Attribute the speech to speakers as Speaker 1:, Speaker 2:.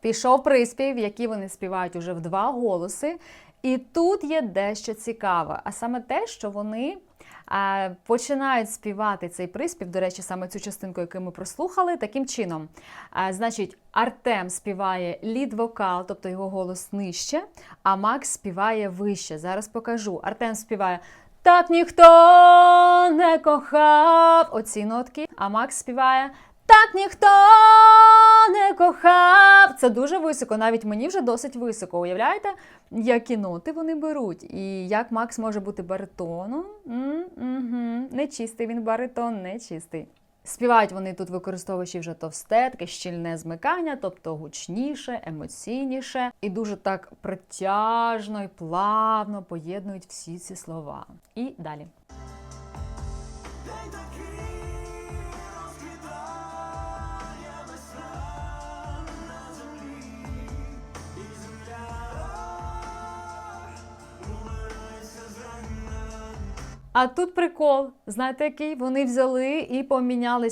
Speaker 1: Пішов приспів, який вони співають уже в два голоси. І тут є дещо цікаве, а саме те, що вони починають співати цей приспів, до речі, саме цю частинку, яку ми прослухали, таким чином. Значить, Артем співає лід-вокал, тобто його голос нижче, а Макс співає вище. Зараз покажу. Артем співає Так ніхто не кохав. Оці нотки, а Макс співає Так ніхто не кохав. Це дуже високо, навіть мені вже досить високо. Уявляєте, які ноти вони беруть? І як Макс може бути баритоном? Нечистий він баритон, нечистий. Співають вони тут, використовуючи вже товсте, таке щільне змикання, тобто гучніше, емоційніше, і дуже так притяжно і плавно поєднують всі ці слова. І далі. А тут прикол, знаєте який? Вони взяли і поміняли